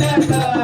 Yeah.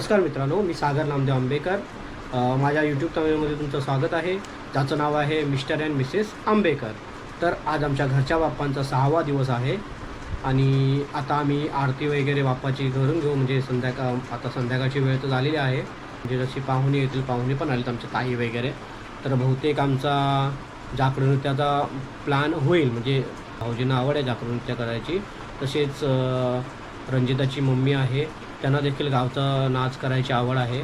नमस्कार मित्रांनो मी सागर नामदेव आंबेकर. माझ्या यूट्यूब चॅनलमध्ये तुमचं स्वागत आहे. ज्याचं नाव आहे मिस्टर अँड मिसेस आंबेकर. तर आज आमच्या घरच्या बाप्पांचा सहावा दिवस आहे आणि आता आम्ही आरती वगैरे बाप्पाची घरून घेऊ. म्हणजे संध्याकाळ आता संध्याकाळची वेळ तर झालेली आहे. म्हणजे जशी पाहुणे येतील पाहुणे पण आलेत आमच्या ताई वगैरे. तर बहुतेक आमचा जाकडं नृत्याचा प्लॅन होईल. म्हणजे भाऊजींना आवड आहे जाकडं नृत्य करायची. तसेच रणजिताची रंजिताची मम्मी आहे. त्यांना देखील गावचा नाच करायची आवड आहे.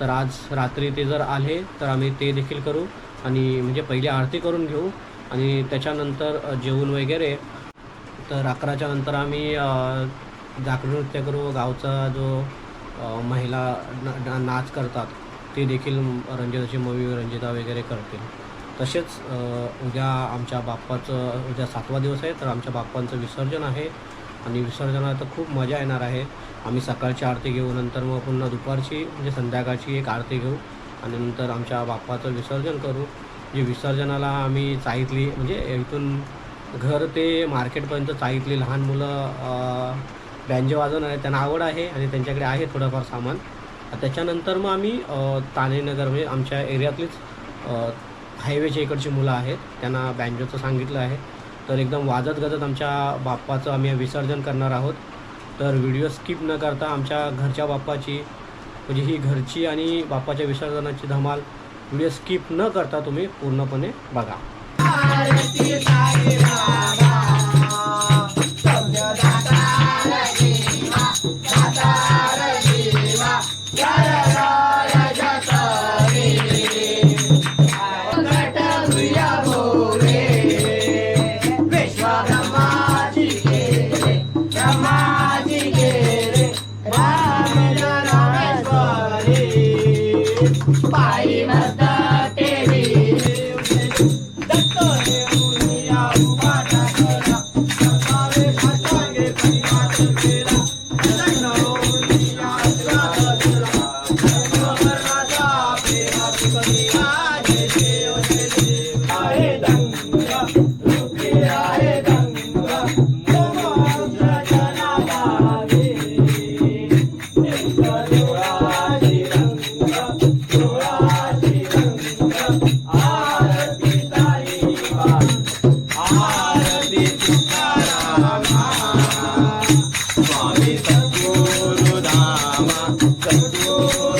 तर आज रात्री ते जर आले तर आम्ही ते देखील करू आणि म्हणजे पहिली आरती करून घेऊ आणि त्याच्यानंतर जेवण वगैरे. तर अकराच्या नंतर आम्ही अ, नृत्य करू. गावचा जो महिला न- नाच करतात ते देखील रंजिताची मूवी रंजिता वगैरे करतील. तसेच उद्या आमच्या बाप्पाचं उद्या सातवा दिवस आहे तर आमच्या बाप्पांचं विसर्जन आहे. आणि विसर्जनात तर खूप मजा येणार आहे. आम्ही सकाळची आरती घेऊ नंतर मग पुन्हा दुपारची म्हणजे संध्याकाळची एक आरती घेऊ आणि नंतर आमच्या बाप्पाचं विसर्जन करू. जे विसर्जनाला आम्ही चाईतली म्हणजे इथून घर ते मार्केटपर्यंत चाईतली लहान मुलं बँजे वाजवणार आहे त्यांना आवड आहे आणि त्यांच्याकडे आहे थोडंफार सामान. त्याच्यानंतर मग आम्ही तानेनगर म्हणजे आमच्या एरियातलीच हायवेच्या इकडची मुलं आहेत. त्यांना बँजोचं सांगितलं आहे. तर एकदम वाजत गजत आमच्या बाप्पाचं आम्ही विसर्जन करणार आहोत तर व्हिडिओ स्किप न करता आमच्या घरच्या बाप्पाची म्हणजे ही घरची आणि बाप्पाच्या विसर्जनाची धमाल व्हिडिओ स्किप न करता तुम्ही पूर्णपणे बघा करो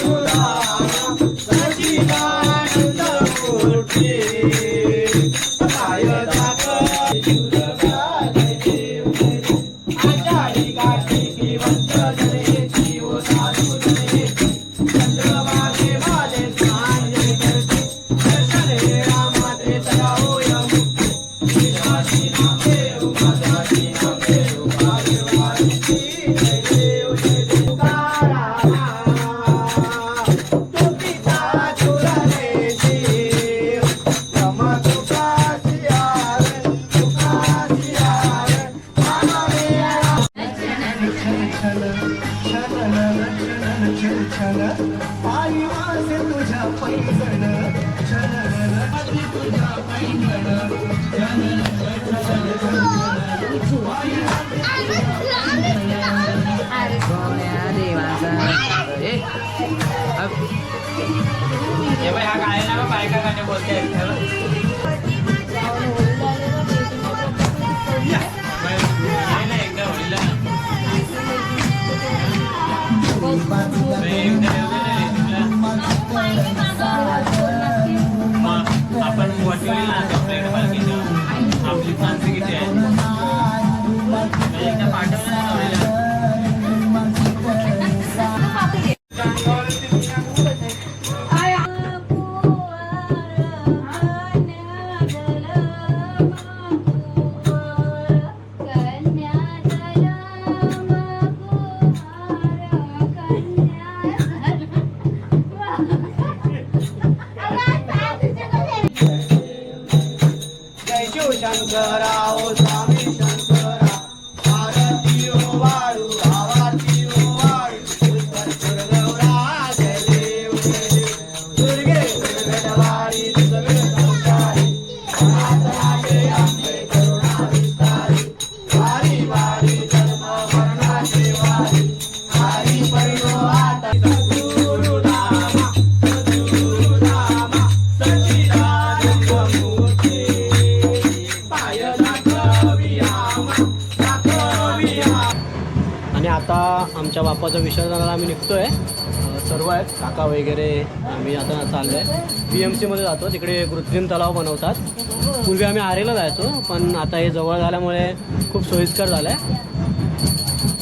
आपण आणि आता आमच्या बाप्पाचं विसर्जनाला आम्ही निघतोय. अं, सर्व आहेत काका वगैरे आम्ही आता चाललो आहे बी एम सीमध्ये जातो तिकडे कृत्रिम तलाव बनवतात. पूर्वी आम्ही आरेला जायचो पण आता हे जवळ झाल्यामुळे खूप सोयीस्कर झालं आहे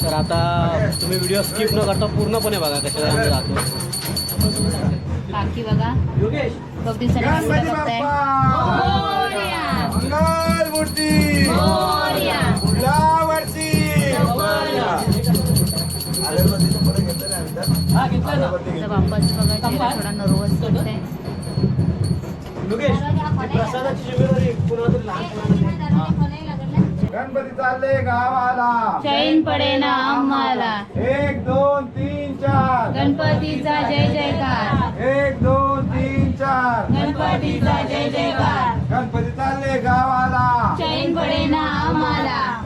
तर आता तुम्ही व्हिडिओ स्किप न करता पूर्णपणे बघा कशा आम्ही जातो. काकी बघा. बघताय? मोरया, मंगल मूर्ती! बाप्पाचं बघा थोडा नर्वस वाटतंय. गणपती चालले गावाला. चैन पडे ना आम्हाला. एक दोन तीन चार. गणपतीचा जय जयकार. एक दोन तीन चार. गणपतीचा जय जयकार. गणपती चालले गावाला. चैन पडे ना आम्हाला.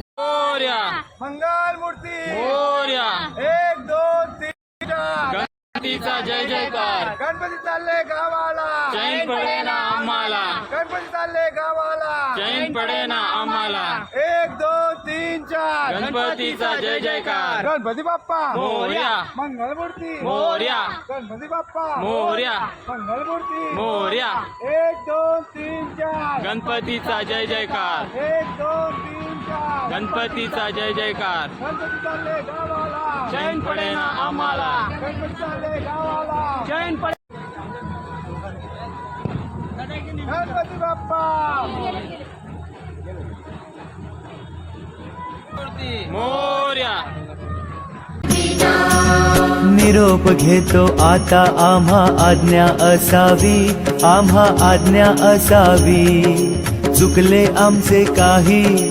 मोर्या मंगल मूर्ती मोर्या एक दोन तीन चार गणपतीचा जय जयकार. गणपती चालले गावाला. जैन पडे ना आम्हाला. गणपती चालले गावाला. जैन पडे ना आम्हाला. एक दोन तीन चार. गणपतीचा जय जयकार. गणपती बाप्पा. मोरया. मंगलमूर्ती. मोरया. गणपती बाप्पा. मोरया. मंगलमूर्ती. मोरया. एक दोन तीन चार. गणपतीचा जय जयकार. एक दोन तीन गणपतीचा जय जयकार. गणपती जैन पडे ना आम्हाला. गणपती जैन पडे गणपती बाप्पा मोर्या. निरोप घेतो आता आम्हा आज्ञा असावी आम्हा आज्ञा असावी. चुकले आमचे काही